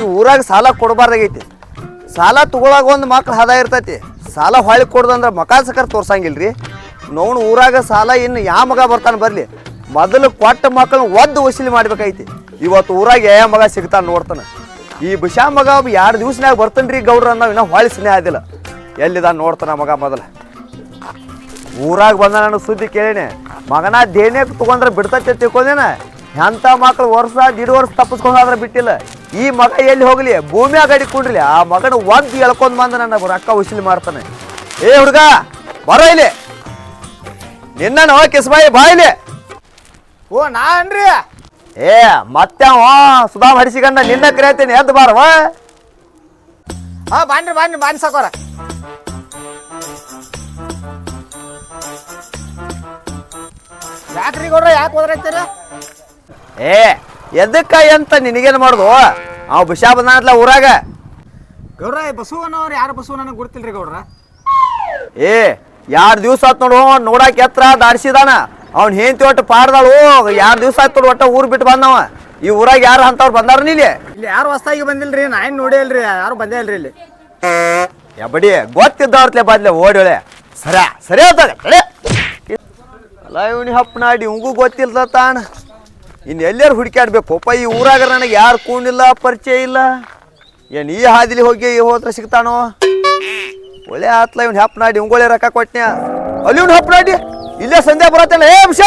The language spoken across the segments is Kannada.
ಈ ಊರಾಗ ಸಾಲ ಕೊಡಬಾರ್ದಾಗೈತಿ. ಸಾಲ ತಗೊಳಾಗ ಒಂದು ಮಕ್ಳು ಹದ ಇರ್ತೈತಿ. ಸಾಲ ಹೊಳಿ ಕೊಡ್ದಂದ್ರೆ ಮಕ ಸಕರ್ ತೋರ್ಸಂಗಿಲ್ರಿ. ನೋವು ಊರಾಗ ಸಾಲ ಇನ್ನು ಯಾವ ಮಗ ಬರ್ತಾನೆ ಬರಲಿ. ಮೊದಲು ಕೊಟ್ಟ ಮಕ್ಕಳನ್ನ ಒದ್ದು ವಸೂಲಿ ಮಾಡ್ಬೇಕೈತಿ. ಇವತ್ತು ಊರಾಗ ಯಾವ ಮಗ ಸಿಗ್ತಾನೆ ನೋಡ್ತಾನೆ. ಈ ಬಿಷಾ ಮಗ ಒಬ್ಬ ಎರಡು ದಿವ್ಸನಾಗ ಬರ್ತಾನೆ ರೀ ಗೌಡ್ರ ನಾವು ಇನ್ನೂ ಹೊಳಿ ಸ್ನೇಹ ಆದಿಲ್ಲ. ಎಲ್ಲಿದ ನೋಡ್ತಾನೆ ಮಗ ಮೊದಲು. ಊರಾಗ ಬಂದ ನನಗೆ ಸುದ್ದಿ ಕೇಳಿನಿ. ಮಗನ ದೇನೇಕ ತಗೊಂಡ್ರೆ ಬಿಡ್ತೈತೆ ತಿಳ್ಕೊಂಡೇನ? ಎಂಥ ಮಕ್ಳು ವರ್ಷ ದಿಡ ವರ್ಷ ತಪ್ಪಿಸ್ಕೊಂಡ್ರೆ ಬಿಟ್ಟಿಲ್ಲ. ಈ ಮಗ ಎಲ್ಲಿ ಹೋಗ್ಲಿ? ಭೂಮಿ ಅಗಡಿ ಕುಂಡ್ಲಿ. ಆ ಮಗನ ಒಂದು ಎಳ್ಕೊಂಡ್ ಬಂದ ನನ್ನ ರೊಕ್ಕ ವಸೂಲಿ ಮಾಡ್ತಾನೆ ಏ ಹುಡುಗ ಬರೋ ಇಲ್ಲಿ. ನಿನ್ನ ಕಿಸ್ಬಾಯಿ ಬಾ ಇಲ್ಲಿ. ಓ ನಾನ್ರಿ ಏ ಮತ್ತೆ ಅವ ಸುಧಾಮ್ ಹಡಿಸಿಕೊಂಡ ನಿನ್ನ ಕರಿಯತ್ತೀನಿ ಎದ್ದು ಬಾರವ ಹಾ ಬಾನ್ರಿ ಬಾನ್ರಿ ಬಾನ್ ಸಾಕೋರ ಯಾಕ್ರಿ ಗೌಡ್ರ ಯಾಕೆ ಹೋದ್ರೈತೀರ ಏ ಎದಕ್ಕ ಎಂತ ನಿನಗೇನು ಮಾಡುದು? ಅವ್ ಬಿಷಾ ಬಂದಾನತ್ಲ ಊರಾಗ. ಗೌಡ್ರ ಬಸವನವ್ರು ಯಾರು ಬಸವ ನನಗೆ ಗೊತ್ತಿಲ್ರಿ ಗೌಡ್ರ? ಏ ಯಾರ್ ದಿವ್ಸ ಆತ್ ನೋಡು ನೋಡಾಕ ಎತ್ರ ದಾಡ್ಸಿದಾನ ಅವ್ನ ಹೆಂಡತಿ ಒಟ್ಟು ಪಾಡ್ದಾಳು ಯಾರ್ ದಿವಸ ಆಯ್ತು ನೋಡು ಒಟ್ಟ ಊರ್ ಬಿಟ್ಟು ಬಂದವ. ಈ ಊರಾಗ ಯಾರು ಅಂತವ್ರು ಬಂದಾರ ನೀಲಿ ಇಲ್ಲಿ? ಯಾರು ಹೊಸ್ತಾಗಿ ಬಂದಿಲ್ರಿ ನಾ ಏನು ನೋಡೇ ಇಲ್ರಿ ಯಾರು ಬಂದೇ ಇಲ್ರಿ ಇಲ್ಲಿ? ಎಬ್ಬಡಿ ಗೊತ್ತಿದ್ದವ್ರತ್ಲೆ ಬಾದ್ಲೆ ಓಡೋಳೆ ಸರಿ ಸರಿ ಅಲ್ಲ ಇವನಿ ಹಪ್ಪನಾಡಿ ಇವಂಗೂ ಗೊತ್ತಿಲ್ಲ ತಾಣ. ಇನ್ನು ಎಲ್ಲಾರು ಹುಡುಕ್ಯಾಡ್ಬೇಕು? ಒಪ್ಪ ಈ ಊರಾಗ ನನಗೆ ಯಾರು ಕೂಣಿಲ್ಲ ಪರಿಚಯ ಇಲ್ಲ. ಏನು ಈ ಹಾದಿಲಿ ಹೋಗಿ ಹೋದ್ರೆ ಸಿಗ್ತಾನೋ? ಒಳ್ಳೆ ಆತ್ಲ ಇವ್ನು ಹೆಪ್ಪನಾಡಿ ಉಂಗೋಳಿ ರೊಕ್ಕ ಕೊಟ್ನ್ಯ? ಅಲ್ಲಿ ಇವ್ನು ಹೆಪ್ಪನಾಡಿ ಇಲ್ಲೇ ಸಂಧ್ಯಾ ಬರತ್ತಲ್ಲ ಏ ಅಂಶ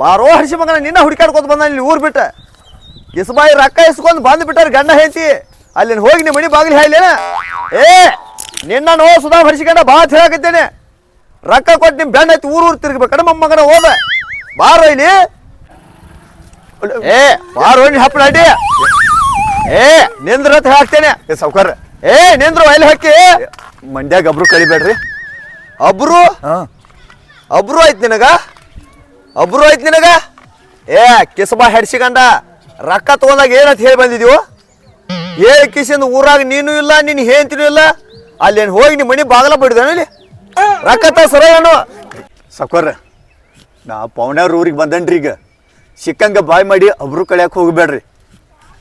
ಬಾರೋ ಹರಿಸಿ ಮಗನ, ನಿನ್ನ ಹುಡುಕಾಡ್ಕೊತ ಬಂದ ಇಲ್ಲಿ ಊರು ಬಿಟ್ಟ. ಇಸ್ಬಾಯಿ ರೊಕ್ಕ ಇಸ್ಕೊಂಡು ಬಂದು ಬಿಟ್ಟಾರ ಗಂಡ ಹೇಳ್ತಿ ಅಲ್ಲಿ ಹೋಗಿ ನಿಮ್ಮ ಮನೆ ಬಾಗಿಲು ಹೇಳೇನ ಏ, ನಿನ್ನ ನೋ ಸುಧಾ ಬಾ ಅಂತ ಹೇಳಕತ್ತೇನೆ ರೊಕ್ಕ ಕೊಟ್ಟು ನಿಮ್ಮ ಬೆಣ್ಣ ಐತಿ ಊರು ಊರು ತಿರ್ಗ್ಬೇಕಡ ಮಗನ ಹೋದ. ಬಾರೋ ಇಲ್ಲಿ. ಏ ಬಾರೋ ನೀ ಹಪ್ಪಳ ಅಡ್ಡಿ ಏ ನಿಂದ್ರ ಹಾಕ್ತೇನೆ. ಏ ಸಾವ್ಕಾರ. ಏ ನಿಂದ್ರು ಎಲ್ಲಿ ಹಾಕಿ. ಮಂಡ್ಯಾಗ ಅಬ್ರು ಕಳಿಬೇಡ್ರಿ. ಅಬ್ರು? ಹಾ. ಅಬ್ರು ಆಯ್ತು ನಿನಗ? ಅಬ್ರು ಆಯ್ತು ನಿನಗ? ಏ ಕಿಸಬಾ ಹೆಡ್ಸಿಕಂಡ ರೊಕ್ಕ ತಗೊಂಡಾಗ ಏನಂತ ಹೇಳಿ ಬಂದಿದೀವು ಏ ಕಿಸಿಂದ ಊರಾಗ ನೀನು ಇಲ್ಲ ನಿನ್ ಹೇಂತಿನೂ ಇಲ್ಲ. ಅಲ್ಲೇನು ಹೋಗಿ ನಿಮ್ಮ ಮನೆ ಬಾಗಲ ಬಿಡ್ದಾನ ಇಲ್ಲಿ? ರೊಕ್ಕ ತ ಸರ ಏನು? ಸಾವ್ಕಾರ ನಾ ಪೌಣ್ಯವ್ರ ಊರಿಗೆ ಬಂದನ್ರಿ ಈಗ. ಸಿಕ್ಕಂಗ ಬಾಯ್ ಮಾಡಿ ಒಬ್ರು ಕಳ್ಯಾಕ ಹೋಗ್ಬೇಡ್ರಿ.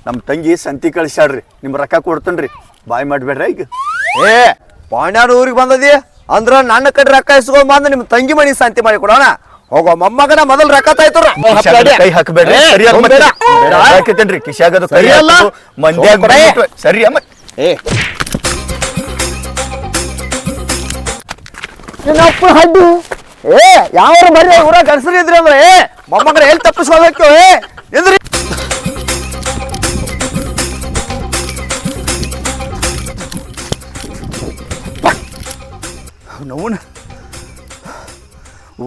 ನಮ್ಮ ತಂಗಿ ಸಂತಿ ಕಳಿಸ್ಯಾಡ್ರಿ ನಿಮ್ಮ ರೊಕ್ಕ ಕೊಡ್ತೇನ್ರಿ. ಬಾಯ್ ಮಾಡಬೇಡ್ರಿ ಈಗ. ಏ ಪಾಂಡ್ಯಾಡ ಊರಿಗೆ ಬಂದದಿ? ಅಂದ್ರ ನನ್ನ ಕಡೆ ರೊಕ್ಕ ಇಸ್ಕೊಂಡ್ ಬಂದು ನಿಮ್ಮ ತಂಗಿ ಮನಿ ಶಾಂತಿ ಮಾಡಿ ಕೊಡೋಣ. ಹೋಗೋ ಮೊಮ್ಮಗನ ಮೊದಲ್ ರೊಕ್ಕ ತಾಯ್ತು ಕಿಶ್ಯಾಗದು ಕೈ ಹಾಕಬೇಡ್ರಿ. ಹಾಕಿತೇನ್ರಿ ಕಿಶ್ಯಾಗದು ಕೈ ಸರಿಯಲ್ಲ? ಹಾಕೋದು, ಮಂಡ್ಯಾಗ ಸರಿ ಅಮ್ಮ. ಏ. ಹಡ್ಡು. ಏ ಯಾವ ಬರ್ರಿ ಊರ ಗಣಸರಿ ಇದ್ರಿ ಅಂದ್ರೆ ಏ. ಮೊಮ್ಮಗನ ಎಲ್ಲಿ ತಪ್ಪಿಸ್ಕೋಬೇಕು ಎಂದ್ರಿ ನೋವನ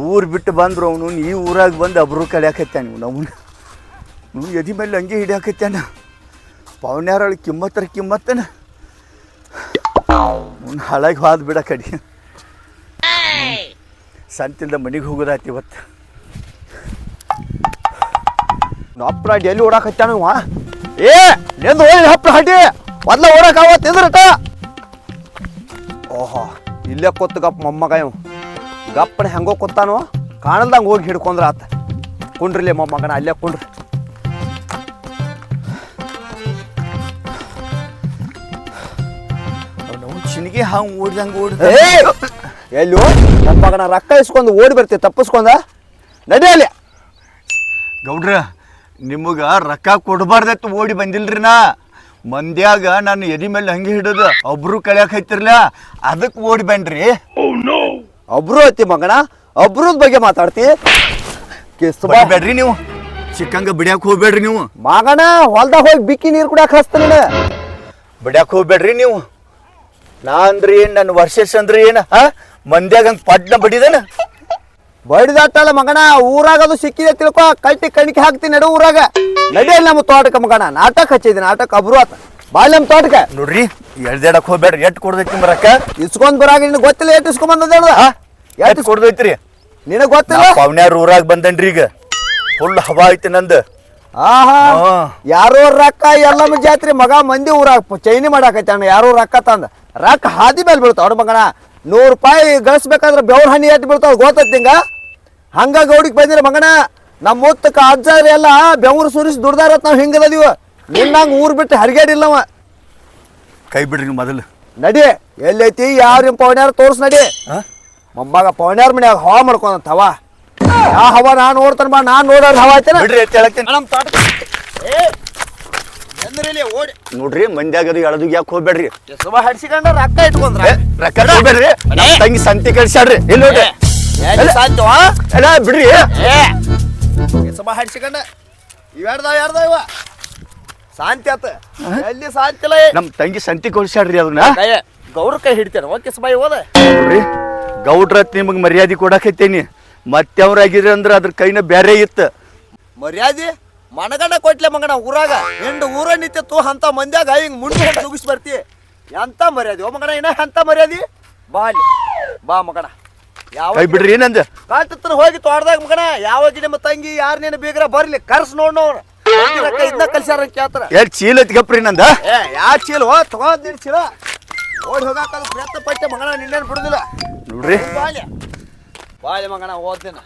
ಊರು ಬಿಟ್ಟು ಬಂದ್ರು ಅವನು ಈ ಊರಾಗ ಬಂದು ಅಬ್ರು ಕಳ್ಯಾಕತ್ಯಾನ ನೀವು ಅವನು. ನೀವು ಎದಿ ಮೇಲೆ ಹಂಗೆ ಹಿಡಿಯಾಕತ್ತೇನ ಪವನ್ಯಾರೊಳಗೆ ಕಿಮ್ಮತ್ತರ ಕಿಮ್ಮತ್ತನ? ಅವನು ಹಾಳಾಗಿ ಹೋದ್ ಬಿಡ ಕಡಿ. ಸಂತಿಲ್ದ ಮನೆಗೆ ಹೋಗೋದಾಯ್ತು ಇವತ್ತು. ಅಡ್ಡಿ ಎಲ್ಲಿ ಓಡಾಕತ್ತಾನ ಇವ? ಏ ನಿಂದು ಹೋಗಿ ಹಪ್ಪಳ ಹಡ್ಡಿ ಮೊದ್ಲ ಓಡಾಕ ತಿಂದ್ರಟ. ಓಹೋ ಇಲ್ಲೇ ಕೊತ್ತು ಗಪ್ಪ ಮೊಮ್ಮಗ ಇವ. ಗಪ್ಪನ ಹೆಂಗೋ ಕೊತ್ತಾನೋ ಕಾಣಲ್ದಂಗೆ ಹೋಗಿ ಹಿಡ್ಕೊಂಡ್ರ ಆತ. ಕುಂಡ್ರಿಲಿ ಮೊಮ್ಮಗನ ಅಲ್ಲೇ ಕುಂಡ್ರಿ. ಚಿನ್ಗಿ ಚಿನಿಗೆ ಓಡಿದಂಗ ಓಡ್ದಂಗೆ ಎಲ್ಲಿ ಮೊಮ್ಮಗನ ರೊಕ್ಕ ಇಸ್ಕೊಂಡು ಓಡಿ ಬರ್ತೀವಿ ತಪ್ಪಿಸ್ಕೊಂಡ? ನಡಿಯಲ್ಲಿ ಗೌಡ್ರ ನಿಮಗೆ ರೊಕ್ಕ ಕೊಡಬಾರ್ದತ್ತು ಓಡಿ ಬಂದಿಲ್ರಿ ನಾ. ಮಂದ್ಯಾಗ ನಾನು ಎದಿ ಮೇಲೆ ಹಂಗೆ ಹಿಡಿದು ಒಬ್ರು ಕಳ್ಯಾಕ ಹೈತಿರ್ಲ ಅದಕ್ಕೆ ಓಡಿ ಬನ್ರಿ ಒಬ್ರು ಐತಿ ಮಗಣ ಒಬ್ರದ ಬಗ್ಗೆ ಮಾತಾಡ್ತಿ. ಬೇಡ್ರಿ ನೀವು. ಚಿಕ್ಕಂಗ ಬಿಡ್ಯಾಕ ಹೋಗ್ಬೇಡ್ರಿ ನೀವು. ಮಗಣ ಹೊಲ್ದಾಗ ಹೋಗಿ ಬಿಕ್ಕಿ ನೀರು ಕುಡಿಯಾಕ ಹಚ್ತಾನ ನೀನು. ಬಿಡ್ಯಾಕ ಹೋಗ್ಬೇಡ್ರಿ ನೀವು. ನಾ ಅಂದ್ರಿ ಏನು ನನ್ನ ವರ್ಷಸ್ ಅಂದ್ರಿ ಏನ? ಹಾ ಮಂದ್ಯಾಗ ಹಂಗ ಪಡ್ನ ಬಡಿದನ? ಬಡಿದಾಟಲ್ಲ ಮಗಣ ಊರಾಗ ಅದು ಸಿಕ್ಕಿದೆ ತಿಳ್ಕೊ ಕಟ್ಟಿ ಕಣಿಕೆ ಹಾಕ್ತೀನಿ ನಡು ಊರಾಗ. ನಡೆಯಲ್ಲ ನಮ್ಮ ತೋಟಕ್ಕೆ ಮಗನ ನಾಟಕ ಹಚ್ಚಿದ್ದೆ ನಾಟಕ ಅಬ್ರು ಆತ ಬಾಯ್ ನಮ್ಮ ತೋಟಕ್ಕೆ. ನೋಡ್ರಿ ಎಳ್ದೇಡಕ್ ಹೋಗ್ಬೇಡ್ರಿ ಎಟ್ ಕೊಡ್ದೈತಿ ಬರಕ ಇಸ್ಕೊಂಡ್ ಬರಾಗ ನಿನ್ ಗೊತ್ತಿಲ್ಲ ಎಟ್ ಇಸ್ಕೊಂಡ್ ಬಂದದ ಎಟ್ ಕೊಡ್ದೈತ್ರಿ? ನಿನಗ್ ಗೊತ್ತಿಲ್ಲ? ಪವನ್ಯಾರ ಊರಾಗ ಬಂದನ್ರಿ ಈಗ. ಫುಲ್ ಹವಾ ಐತಿ ನಂದು. ಆಹಾ. ಯಾರೋ ರೊಕ್ಕ ಎಲ್ಲಮ್ಮ ಜಾತ್ರೆ ಮಗ ಮಂದಿ ಊರಾಗ ಚೈನಿ ಅಣ್ಣ ಯಾರೋ ರೊಕ್ಕ ತಂದ. ರೊಕ್ಕ ಹಾದಿ ಮೇಲೆ ಬೀಳ್ತಾವ ಅವ್ರ ಮಗನ. ನೂರು ರೂಪಾಯಿ ಗಳಿಸ್ಬೇಕಾದ್ರೆ ಬೆವ್ರ ಹಣ್ಣಿ ಎಟ್ಟು ಬೀಳ್ತಾವ ಗೊತ್ತೈತಿ ಹಂಗ ಗೌಡಿಗೆ ಬಂದಿರ ಮಗನ ನಮ್ಮ ಮುತ್ತಕ್ಕ ಅಜ್ಜಾರಿ ಎಲ್ಲ ಬೆವರು ಸುರಿಸಿ ದುಡ್ದಾರತ್ ನಾವು ಹಿಂಗದೀವ ನಿನ್ನಂಗೆ ಊರ್ ಬಿಟ್ಟು ಹರಿಗೇಡಿಲ್ಲವ ಕೈ ಬಿಡ್ರಿ ನೀವು ಮೊದಲು. ನಡಿ ಎಲ್ಲೈತಿ ಯಾರು ನಿಮ್ಮ ಪವನ್ಯಾರ ತೋರ್ಸ್ ನಡಿ. ಮೊಮ್ಮಗ ಪವನ್ಯಾರ ಮನ್ಯಾಗ ಹವಾ ಮಾಡ್ಕೊಂಡಂತ ಹವಾ. ಆ ಹವಾ ನಾನು ನೋಡ್ತಾನ ಬಾ ನಾ ನೋಡೋದು ಹವಾ ಐತೆ ಬಿಡ್ರಿ ನಮ್ಮ ತೋಟ. ಎಂದ್ರಿಲಿ ಓಡಿ. ನೋಡ್ರಿ ಮಂದ್ಯಾಗದು ಎಳದು ಯಾಕೆ ಹೋಗ್ಬೇಡ್ರಿ. ಸುಮ ಹಡ್ಸಿಕೊಂಡ ರೊಕ್ಕ ಇಟ್ಕೊಂಡ್ರೆ. ರೊಕ್ಕ ಹೋಗ್ಬೇಡ್ರಿ ನಮ್ಮ ತಂಗಿ ಸಂತಿ ಕಳ್ಸ್ಯಾಡ್ರಿ ಇಲ್ಲಿ ನೋಡ್ರಿ. ಎಲ್ಲಿ ಬಿಡ್ರಿ. ಏ. ಸುಮ ಹಡ್ಸಿಕೊಂಡ ಇವೆಡ್ದಾವ ಯಾರ್ದಾವ ಇವ? ಶಾಂತಿ ಆತ. ಎಲ್ಲಿ ಶಾಂತಿ ಇಲ್ಲ ನಮ್ಮ ತಂಗಿ ಸಂತಿ ಕಳ್ಸ್ಯಾಡ್ರಿ ಅದನ್ನ ಗೌಡ್ರ ಗೌರ ಕೈ ಹಿಡಿತೇನೆ. ಓಕೆ ಸುಮಾಯಿ ಹೋದ ಗೌಡ್ರ ಗೌಡ್ರತ್ ನಿಮಗೆ ಮರ್ಯಾದೆ ಕೊಡಕತ್ತೇನಿ. ಮತ್ತೆವ್ರಾಗಿದ್ರಿ ಅಂದ್ರೆ ಅದ್ರ ಕೈನ ಬೇರೆ ಇತ್ತು. ಮರ್ಯಾದೆ? ಮನಗಂಡ ಕೊಟ್ಲೆ ಮಗನ ಊರಾಗ. ಹಿಂಡು ಊರ ನಿಂತಿತ್ತು ಅಂತ ಮಂದ್ಯಾಗ ಹಿಂಗ್ ಮುಂದೆ ಮುಗಿಸ್ ಬರ್ತಿ. ಎಂತ ಮರ್ಯಾದೆ? ಓ ಮಗನ ಏನ ಎಂತ ಮರ್ಯಾದೆ? ಬಾ ಅಲ್ಲಿ. ಬಾ ಮಗನ. ಯಾವ ಕೈ ಬಿಡ್ರಿ ಏನಂದ? ಕಾಟತ್ರ ಹೋಗಿ ತೋಟದಾಗ ಮಗನ ಯಾವ ನಿಮ್ಮ ತಂಗಿ ಯಾರ ನೀನು ಬೀಗ್ರ ಬರ್ಲಿ ಕರ್ಸ್ ನೋಡ್ ನೋಡ್ ಇದನ್ನ ಕಲ್ಸ್ಯಾರ ಕೇಳ್ತಾರ ಚೀಲ ಚೀಲ ಎತ್ಕಪ್ರಿ ನಂದ? ಏ ಯಾ ಚೀಲ? ಹೋ ತಗೊಂಡ್ ನಿನ್ ಚೀಲ. ಓಡಿ ಹೋಗಾಕ ಪ್ರಯತ್ನ ಪಟ್ಟೆ ಮಗನ ನಿನ್ನೇನು ಬಿಡುದಿಲ್ಲ. ನೋಡ್ರಿ. ಬಾಲ್ಯ. ಬಾಲ್ಯ ಮಗನ ಓದ್ದಿನ.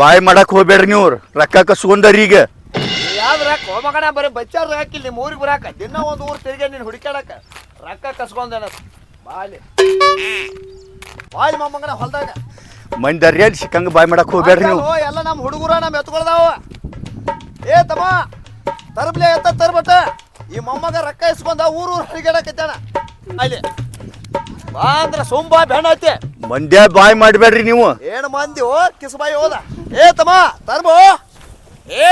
ಬಾಯಿ ಮಾಡಕ್ ಹೋಗ್ಬೇಡ್ರಿ ನೀವು ರೊಕ್ಕ ಕಸ್ಕೊಂಡರಿ ಈಗ. ಯಾವ್ದು ರೊಕ್ಕ? ಹೋ ಮಗನ ಬರೀ ಬಚ್ಚಾರ ಹಾಕಿಲ್ಲ ನಿಮ್ಮ ಊರಿಗೆ ಬರಾಕ. ದಿನ ಒಂದು ಊರು ತಿರ್ಗಿ ನೀನು ಹುಡುಕ್ಯಾಡಕ. ರೊಕ್ಕ ಕಸ್ಕೊಂಡೇನ. ಬಾಲಿ ಬಾಲಿ ಮೊಮ್ಮಗನ ಹೊಲ್ದಾಗ ಸಿಕ್ಕಂಗ ಬಾಯ್ ಮಾಡಕ್ ಹೋಗ್ಬೇಡ್ರಿ ನೀವು. ಎಲ್ಲ ನಮ್ಮ ಹುಡುಗರ ನಮ್ಮ ಎತ್ಕೊಳ್ದಾವ. ಏ ತಮ್ಮ ತರ್ಬ್ಲೆ ಎತ್ತ ತರ್ಬಟ್ಟ. ಈ ಮೊಮ್ಮಗ ರೊಕ್ಕ ಇಸ್ಕೊಂಡ ಊರು ಊರು ಹರಿಗಾಡಕತ್ತಾನ ಅಲ್ಲಿ. ಬಾ ಅಂದ್ರ ಸೋಂಬಾ ಬೆಣ್ಣ ಐತೆ. ಮಂದ್ಯ ಬಾಯ್ ಮಾಡ್ಬೇಡ್ರಿ ನೀವು. ಏನು ಮಂದಿ ಓ ಕಿಸ್ಬಾಯಿ ಹೋದ. ಏ ತಮ್ಮ ತರ್ಬೋ. ಏ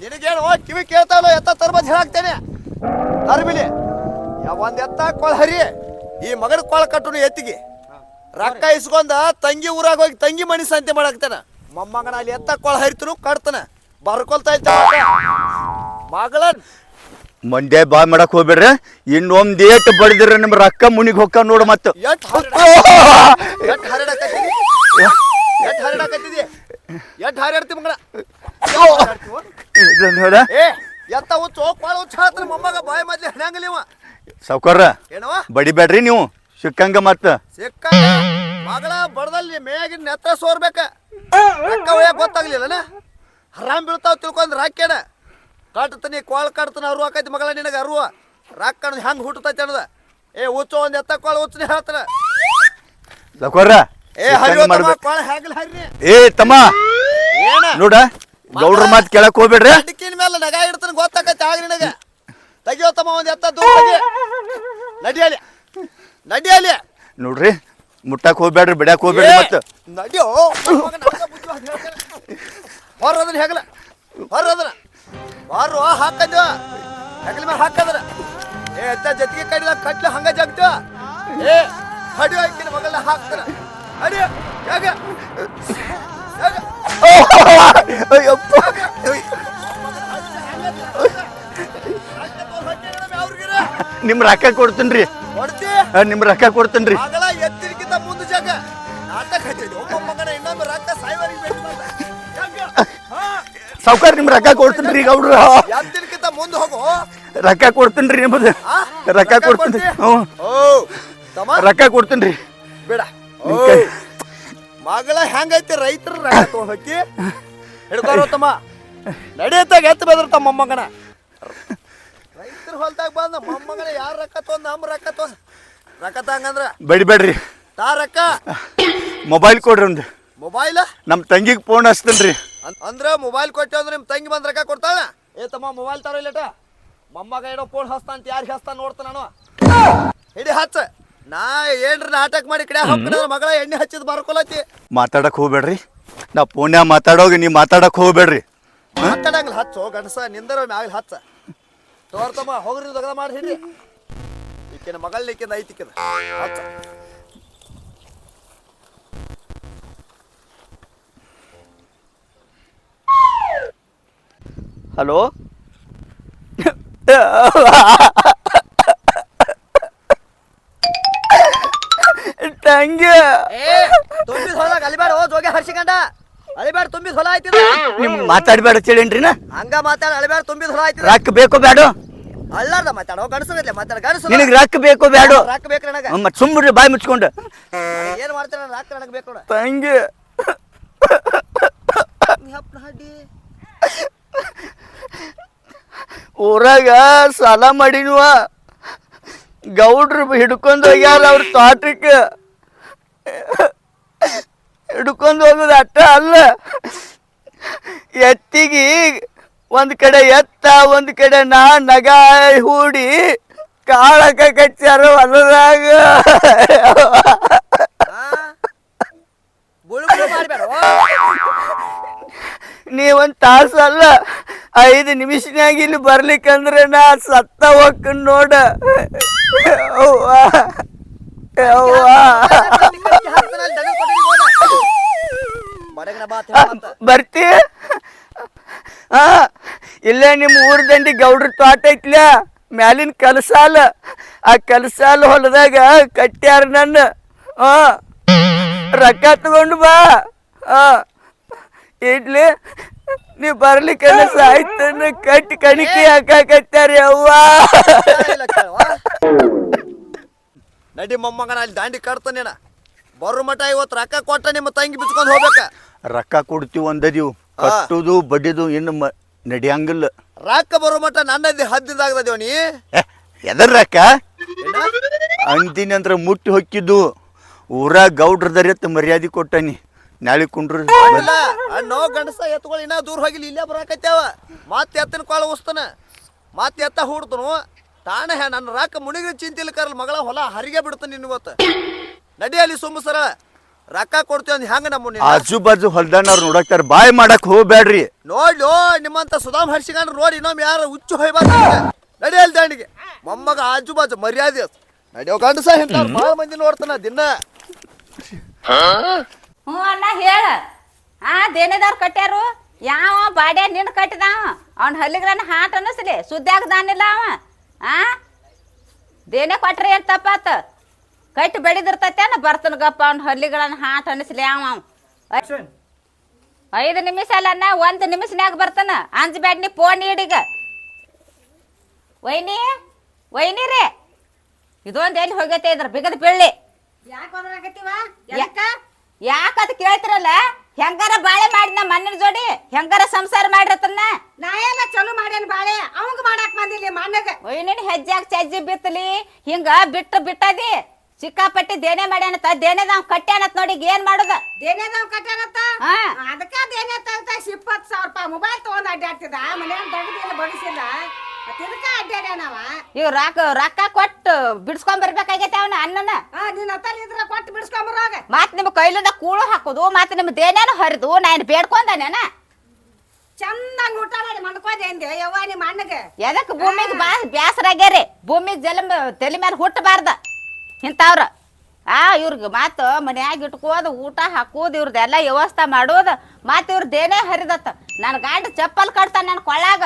ನಿನಗೇನು ಕಿವಿ ಕೇಳ್ತಾವಲ್ಲ ಎತ್ತ ತರ್ಬದ್ ಹೇಳಾಕ್ತೇನೆ. ತರ್ಬಿಲಿ. ಯಾವ ಒಂದ್ ಎತ್ತ ಕೊಳ ಹರಿ ಈ ಮಗನ ಕೊಳ ಕಟ್ಟುನು ಎತ್ತಿಗೆ. ರೊಕ್ಕ ಇಸ್ಕೊಂಡ ತಂಗಿ ಊರಾಗ ಹೋಗಿ ತಂಗಿ ಮನಿ ಸಂತೆ ಮಾಡಾಕ್ತಾನ. ಮೊಮ್ಮಗನ ಅಲ್ಲಿ ಎತ್ತ ಕೊಳ ಹರಿತನು ಕಡ್ತಾನ ಬರ್ಕೊಳ್ತಾ ಇದ್ದ ಮಗಳ ಮಂಡ್ಯ ಬಾಯ್ ಮಾಡಕ್ ಹೋಗ್ಬೇಡ್ರಿ. ಇನ್ನೊಂದ್ ಏಟ್ ಬಡಿದ್ರೆ ನಿಮ್ ರೊಕ್ಕ ಮುನಿಗ್ ಹೊಕ್ಕ ನೋಡು ಮತ್ತ. ಎಟ್ ಹರಡಕತ್ತಿದಿ? ಎಟ್ ಹರಡಕತ್ತಿದಿ? ಎಟ್ ಹಾರಾಡ್ತಿ ನೋಡ. ಏ ಎತ್ತ ಕೊಳ ಹುಚ್ಚು ಹೇಳ್ತಾನ ಮೊಮ್ಮಗ ಬಾಯಿ ಮೊದ್ಲು ಹೆಣಂಗಿಲ್ಲ ಇವ. ಸಾವ್ಕಾರ ಏನವ ಬಡಿಬೇಡ್ರಿ ನೀವು. ಸಿಕ್ಕಂಗ ಮತ್ತ? ಸಿಕ್ಕ ಮಗಳ ಬಡದಲ್ಲಿ ಮೇಗಿನ ನೆತ್ರ ಸೋರ್ಬೇಕ. ರೊಕ್ಕ ಒಯ್ಯಕ್ ಗೊತ್ತಾಗ್ಲಿಲ್ಲನ? ಹರಾಮ್ ಬೀಳ್ತಾವ ತಿಳ್ಕೊಂಡ್ ರಾಕ್ಯನ. ಕಟ್ತನಿ ಕೋಳ್ ಕಟ್ತನ ಅರು ಆಕೈತಿ ಮಗಳ ನಿನಗ ಅರುವ. ರಾಕ್ ಅನ್ನೋದ್ ಹೆಂಗ್ ಹುಟ್ಟತೈತಿ ಅನ್ನೋದ. ಏ ಹುಚ್ಚು ಒಂದ್ ಎತ್ತ ಕೋಳ ಹುಚ್ಚನಿ ಹೇಳ್ತಾರ ಲಕೋರ ಏ ಹರಿ ಕೋಳ ಹೆಂಗಲ್ ಹರಿ ಏ ತಮ್ಮ ನೋಡ ಗೌಡ್ರ ಮಾತ್ ಕೇಳಕ್ ಹೋಗ್ಬೇಡ್ರಿ. ಅದಕ್ಕಿನ ಮೇಲೆ ನಗ ಇಡ್ತಾನೆ ಗೊತ್ತಾಕೈತಿ ಆಗ ನಿನಗ. ತಗಿಯೋ ತಮ್ಮ ಒಂದ್ ಎತ್ತ ದೂರ ತೆಗಿ. ನಡಿಯಲಿ ಅಲ್ಲಿ. ನೋಡ್ರಿ ಮುಟ್ಟಕ್ ಹೋಗ್ಬೇಡ್ರಿ ಬಿಡಕ್ ಹೋಗ್ಬೇಡ್ರಿ ಮತ್ತೆ. ನಡಿಯೋ ಹೊರದನ್ನ ಹೆಗಲ ಹೊರದನ್ನ ಹೊರ ಹಾಕದ. ಹೆಗಲ ಮೇಲೆ ಹಾಕದ್ರ ಏ ಎತ್ತ ಜೊತೆಗೆ ಕಡಿದ ಕಟ್ಲ ಹಂಗ ಜಗ್ತ ಏ ಹಡಿಯೋ ಹಾಕಿನ ಮಗಲ ಹಾಕ್ತಾರ ಅಡಿ ಹೇಗ ಅಯ್ಯಪ್ಪ. ನಿಮ್ ರೊಕ್ಕ ಕೊಡ್ತೀನಿ ಆ, ನಿಮ್ ರೊಕ್ಕ ಕೊಡ್ತೇನ್ರಿ. ಎತ್ತಿನಕ್ಕಿಂತ ಮುಂದೆ ಜಾಗ. ನಾಟಕ ಹಚ್ಚಿದ್ವಿ ಒಬ್ಬ ಮಗನ ಇನ್ನೊಂದು ರೊಕ್ಕ ಸಾಯ್ವರಿಗೆ ಬೇಕು ಸಾವ್ಕಾರ ನಿಮ್ ರೊಕ್ಕ ಕೊಡ್ತೇನ್ರಿ ಗೌಡ್ರ. ಎತ್ತಿನಕ್ಕಿಂತ ಮುಂದೆ ಹೋಗು. ರೊಕ್ಕ ಕೊಡ್ತೇನ್ರಿ ನಿಮ್ದು. ಆ? ರೊಕ್ಕ ಕೊಡ್ತೇನ್ರಿ. ಕೊಡ್ತಿ? ಹ್ಞೂ. ಓ ತಮ್ಮ. ರೊಕ್ಕ ಕೊಡ್ತೇನ್ರಿ. ಬೇಡ. ಓ ನಿಮ್ ಕೈ- ಮಗಳ ಹೆಂಗೈತಿ ರೈತರ ರೊಕ್ಕ ತಗೊಂಡ್ ಹೋಗಿ? ಹಿಡ್ಕೋರೋ ತಮ್ಮ. ನಡೆಯತ್ತಾಗ ಎತ್ತು ಬೆದರ್ತ ಮೊಮ್ಮಗನ. ರೈತರ ಹೊಲ್ದಾಗ ಬಂದ ಮೊಮ್ಮಗನ ಯಾರ ರೊಕ್ಕ ತೊಂದ್ ನಮ್ಮ ರೊಕ್ಕ ತೊಂದ್ ರೊಕ್ಕ ತಂಗಂದ್ರ? ಬಡಿಬೇಡ್ರಿ ತಾ ರೊಕ್ಕ? ಮೊಬೈಲ್ ಕೊಡ್ರಿ ಒಂದು. ಮೊಬೈಲ್ ನಮ್ಮ ತಂಗಿಗೆ ಫೋನ್ ಹಚ್ತೇನ್ರಿ. ಅಂದ್ರ ಮೊಬೈಲ್ ಕೊಟ್ಟೆ ಅಂದ್ರೆ ನಿಮ್ ತಂಗಿ ಬಂದ್ ರೊಕ್ಕ ಕೊಡ್ತಾಳ? ಏ ತಮ್ಮ ಮೊಬೈಲ್ ತರ ಇಲ್ಲಟ. ಮಮ್ಮಗ ಏನೋ ಫೋನ್ ಅಂತ ಯಾರಿಗೆ ಹಸ್ತ ನೋಡ್ತ ನಾನು. ಹಿಡಿ ಹಚ್ಚ. ನಾ ಏನ್ರ ನಾಟಕ ಮಾಡಿ ಕಡೆ ಹೋಗ್ತಾನ ಮಗಳ ಎಣ್ಣೆ ಹಚ್ಚಿದ್ ಬರ್ಕೊಲತ್ತಿ ಮಾತಾಡಕ್ ಹೋಗ್ಬೇಡ್ರಿ. ನಾ ಫೋನ್ಯಾಗ ಮಾತಾಡೋಗಿ ನೀ ಮಾತಾಡಕ್ ಹೋಗ್ಬೇಡ್ರಿ. ಮಾತಾಡಂಗಿಲ್ಲ ಹಚ್ಚು. ಗಂಡಸ ನಿಂದರ ಮ್ಯಾಗ ಹಚ್ಚ. ತೋರ್ತಮ್ಮ ಹೋಗ್ರಿ ದಗದ ಮಾಡಿ ಹಿಡಿ. ಈಕಿನ ಮಗಳ ಐತಿಕಿನ ಹಲೋ? ತಂಗಿ. ತುಂಬಿದ ಹೊಲದಾಗ ಅಲಿಬೇಡ ಓ ಜೋಗೆ ಹರ್ಸಿಕಂಡ ಅಲಿಬೇಡ ತುಂಬಿದ ಹೊಲ ಆಯ್ತಿದ. ನಿಮ್ ಮಾತಾಡ್ಬೇಡ ಚೇಳೇನ್ರಿನ ಹಂಗ ಮಾತಾಡ ಅಲಿಬೇಡ ತುಂಬಿದ ಹೊಲ ಆಯ್ತಿದ. ರೊಕ್ಕ ಬೇಕೋ ಬೇಡ ಅಳ್ಳಾರ್ದ ಮಾತಾಡೋ ಗಣಸರತ್ಲೆ ಮಾತಾಡ ಗಣಸು ನಿನಗೆ ರೊಕ್ಕ ಬೇಕು ಬೇಡ ರಾಕ್ ಬೇಕು ನನಗೆ. ಮತ್ತೆ ಬಾಯಿ ಮುಚ್ಕೊಂಡು. ಏನ್ ಮಾಡ್ತಾರ ರಾಕ್ ನನಗೆ ಬೇಕು ನೋಡ. ತಂಗಿ. ಊರಾಗ ಸಾಲ ಮಾಡಿನವ ಗೌಡ್ರು ಹಿಡ್ಕೊಂಡು ಹೋಗ್ಯಾರ ಅವ್ರ ತೋಟಕ್ಕೆ. ಹಿಡ್ಕೊಂಡು ಹೋಗೋದು ಅಟ್ಟ ಅಲ್ಲ. ಎತ್ತಿಗೆ ಒಂದು ಕಡೆ ಎತ್ತ ಒಂದ್ ಕಡೆ ನಾ ನಗ ಹೂಡಿ ಕಾಳಕ ಕಚ್ಚಾರ ಹೊಲದಾಗ. ನೀವೊಂದ್ ತಾಸು ಅಲ್ಲ ಐದು ನಿಮಿಷನ್ಯಾಗ ಇಲ್ಲಿ ಬರ್ಲಿಕ್ಕಂದ್ರೆ ನಾ ಸತ್ತ ಹೋಗ್ಕನ್ ನೋಡ. ಅವ್ವ ಅವ್ವ. ಬರ್ತಿ? ಹಾ ಇಲ್ಲೇ ನಿಮ್ಮ ಊರ ದಂಡಿ ಗೌಡ್ರ ತೋಟ ಐತ್ಲ ಮ್ಯಾಲಿನ ಕಲಸಾಲ. ಆ ಕಲಸಾಲ ಹೊಲದಾಗ ಕಟ್ಟ್ಯಾರ ನನ್ನ. ಆ ರೊಕ್ಕ ತಗೊಂಡು ಬಾ. ಹಾ ಇಡ್ಲಿ ನೀ ಕೆಲಸ ಆಯ್ತು ಕಟ್ಟಿ ಕಣಿಕೆ ಹಾಕಾಕತ್ಯಾರ ಅವ್ವ. ನಡಿ ಮೊಮ್ಮಗನ ಅಲ್ಲಿ ದಾಂಡಿ ಕಟ್ತಾನೇನ ಬರೋ ಮಠ ಇವತ್ತು ರೊಕ್ಕ ಕೊಟ್ಟ ನಿಮ್ಮ ತಂಗಿ ಬಿಚ್ಕೊಂಡು ಹೋಗ್ಬೇಕ. ರೊಕ್ಕ ಕೊಡ್ತೀವಿ ಒಂದದಿವು ಕಟ್ಟುದು ಬಡ್ಡಿದು ಇನ್ನು ಮ ನಡಿಯಂಗಿಲ್ಲ. ರೊಕ್ಕ ಬರೋ ಮಟ್ಟ ನನ್ನದಿ ಹದ್ದಿದಾಗದ ನೀ? ಏ ಎದರ್ ರೊಕ್ಕ? ಅಂದಿನ ಅಂದ್ರೆ ಮುಟ್ಟಿ ಹೊಕ್ಕಿದ್ದು. ಊರಾಗ ಗೌಡ್ರದರಿಯತ್ ಮರ್ಯಾದೆ ಕೊಟ್ಟನಿ. ನಾಳೆ ಕುಂಡ್ರು ಇಲ್ಲ ಅಣ್ಣೋ ಗಂಡಸ ಎತ್ಕೊಳ್ಳಿ ಇನ್ನ ದೂರ ಹೋಗಿಲ್ಲ ಇಲ್ಲೇ ಬರಾಕತ್ಯಾವ. ಮತ್ತೆ ಎತ್ತನ ಕಾಳ ಉಸ್ತನ. ಮತ್ತೆ ಎತ್ತ ಹೂಡ್ತನು. ತಾಣ ಹ್ಯಾ ನನ್ನ ರೊಕ್ಕ ಮುಣಿಗಿನ ಚಿಂತಿಲ್ಲ ಕರಲ್ ಮಗಳ ಹೊಲ ಹರಿಗೆ ಬಿಡ್ತಾನೆ ನಿನ್ ಇವತ್ತು ನಡಿ ಅಲ್ಲಿ ಸುಮ್ಮ ಸರ. ರೊಕ್ಕ ಕೊಡ್ತೀವಿ ಅಂದ್ ಹೆಂಗ ನಮ್ಮ ಆಜು ಬಾಜು ಹೊಲ್ದಾನವ್ರು ನೋಡಕ್ತಾರ ಬಾಯ್ ಮಾಡಕ್ ಹೋಗ್ಬೇಡ್ರಿ ನೋಡಿ ನಿಮ್ಮಂತ ಸುಧಾಮ್ ಹರ್ಷಿಗಾಂಡ್ರು ನೋಡಿ ಇನ್ನೊಮ್ಮೆ ಯಾರು ಹುಚ್ಚು ಹೊಯ್ಬಾರ್ದು ನಡಿ ಅಲ್ಲಿ ದಾಂಡಿಗೆ. ಮೊಮ್ಮಗ ಆಜು ಬಾಜು ಮರ್ಯಾದೆ ನಡಿಯೋ ಕಂಡು ಇಂಥವ್ರು ಭಾಳ ಮಂದಿ ನೋಡ್ತಾನ ದಿನ. ಹ್ಞೂ ಅಣ್ಣ ಹೇಳ. ಆ ದೇನೇದವ್ರು ಕಟ್ಯಾರು? ಯಾವ ಬಾಡ್ಯ ನಿನ್ ಕಟ್ಟಿದಾವ? ಅವ್ನ ಹಲ್ಲಿಗ್ರನ್ನ ಹಾಟ್ ಅನ್ನಿಸ್ಲಿ. ಸುದ್ದಿ ಆಗದಾನಿಲ್ಲ ಅವ. ಆ? ದೇನೆ ಕೊಟ್ರಿ ಏನ್ ತಪ್ಪಾತ? ಕಟ್ಟಿ ಬೆಳೆದಿರ್ತೈತೇನ ಬರ್ತನ ಗಪ್ಪ ಅವ್ನ ಹಲ್ಲಿಗಳನ್ನ ಹಾಟ್ ಅನ್ನಿಸ್ಲಿ ಅವ. ಐದು ನಿಮಿಷ ಅಲ್ಲ ಅಣ್ಣ ಒಂದು ನಿಮಿಷನ್ಯಾಗ ಬರ್ತಾನ. ಅಂಜಬೇಡ ನೀ ಫೋನ್ ಇಡೀಗ ವೈನಿ ವೈನಿ ರೀ. ಇದೊಂದು ಎಲ್ಲಿ ಹೋಗೈತೆ ಇದ್ರ ಬಿಗದ ಬೀಳ್ಳಿ. ಯಾಕದ ಕೇಳ್ತಿರಲ್ಲ? ಹೆಂಗಾರ ಬಾಳೆ ಮಾಡಿನ ಮಣ್ಣಿನ ಜೋಡಿ? ಹೆಂಗಾರ ಸಂಸಾರ ಮಾಡಿರತನ್ನ ನಾ ಎಲ್ಲ ಚಲೋ ಮಾಡ್ಯಾನ ಬಾಳೆ. ಅವಂಗ ಮಾಡಾಕ್ ಬಂದಿಲ್ಲ ಮಣ್ಣಗ. ಒಯ್ನಿನ ಹೆಜ್ಜಾಗ ಚಜ್ಜಿ ಬಿತ್ತಲಿ. ಹಿಂಗ ಬಿಟ್ಟು ಬಿಟ್ಟದಿ. ಸಿಕ್ಕಾಪಟ್ಟಿ ದೇನೆ ಮಾಡ್ಯಾನತ್ತ ದೇನೆದ ಕಟ್ಟೆ ಕಟ್ಯಾನತ್ ನೋಡಿ ಈಗ ಏನ್ ಮಾಡುದ? ದೇನೇದವ್ ಕಟ್ಟೆ ಹಾ. ಅದಕ್ಕ ದೇನೆ ತಗ್ದ ಇಪ್ಪತ್ತು ಸಾವಿರ ರೂಪಾಯಿ. ಮೊಬೈಲ್ ತಗೊಂಡ್ ಅಡ್ಡಾಡ್ತಿದ ಮನ್ಯಾಗ ದಗದಿಲ್ಲ ಬಡಿಸಿಲ್ಲ ಮತ್ತ್ ಇದಕ್ಕ ಅಡ್ಡಾಡ್ಯಾನವ ಇವ್ ರೊಕ್ಕ ರೊಕ್ಕ ಕೊಟ್ಟು ಬಿಡ್ಸ್ಕೊಂಡ್ ಬರ್ಬೇಕಾಗೈತೆ ಅವನ ಅನ್ನನ? ಆ ನಿನ್ನ ಹತ್ತಲ್ಲಿ ಇದ್ರ ಕೊಟ್ಟು ಬಿಡಿಸ್ಕೊಂಬರೋಗ ಮತ್ ನಿಮ್ ಕೈಲಿಂದ ಕೂಳು ಹಾಕೋದು ಮತ್ ನಿಮ್ ದೇನೇನು ಹರಿದು ನಾನು ಬೇಡ್ಕೊಂಡನೇನ? ಚಂದಂಗ್ ಊಟ ಮಾಡಿ ಮಣ್ಕೋದೆ ಅಂದೆ. ಯವ್ವ ನಿಮ್ಮ ಅಣ್ಣಗ. ಎದಕ್ ಭೂಮಿಗೆ ಬಾ ಬ್ಯಾಸರಾಗ್ಯಾರಿ. ಭೂಮಿ ಜಲ ತಲೆ ಮೇಲೆ ಹುಟ್ಟಬಾರ್ದ ಇಂಥವ್ರ. ಆ ಇವ್ರಿಗೆ ಮಾತು ಮನ್ಯಾಗ ಇಟ್ಕೋದು ಊಟ ಹಾಕೋದು ಇವ್ರದ್ದೆಲ್ಲ ವ್ಯವಸ್ಥೆ ಮಾಡೋದು ಮತ್ತೆ ಇವ್ರದ್ದೇನೇ ಹರಿದತ್ತ. ನನ್ನ ಗಂಡ ಚಪ್ಪಲ್ ಕಟ್ತಾನ ನನ್ನ ಕೊಳ್ಳಾಗ.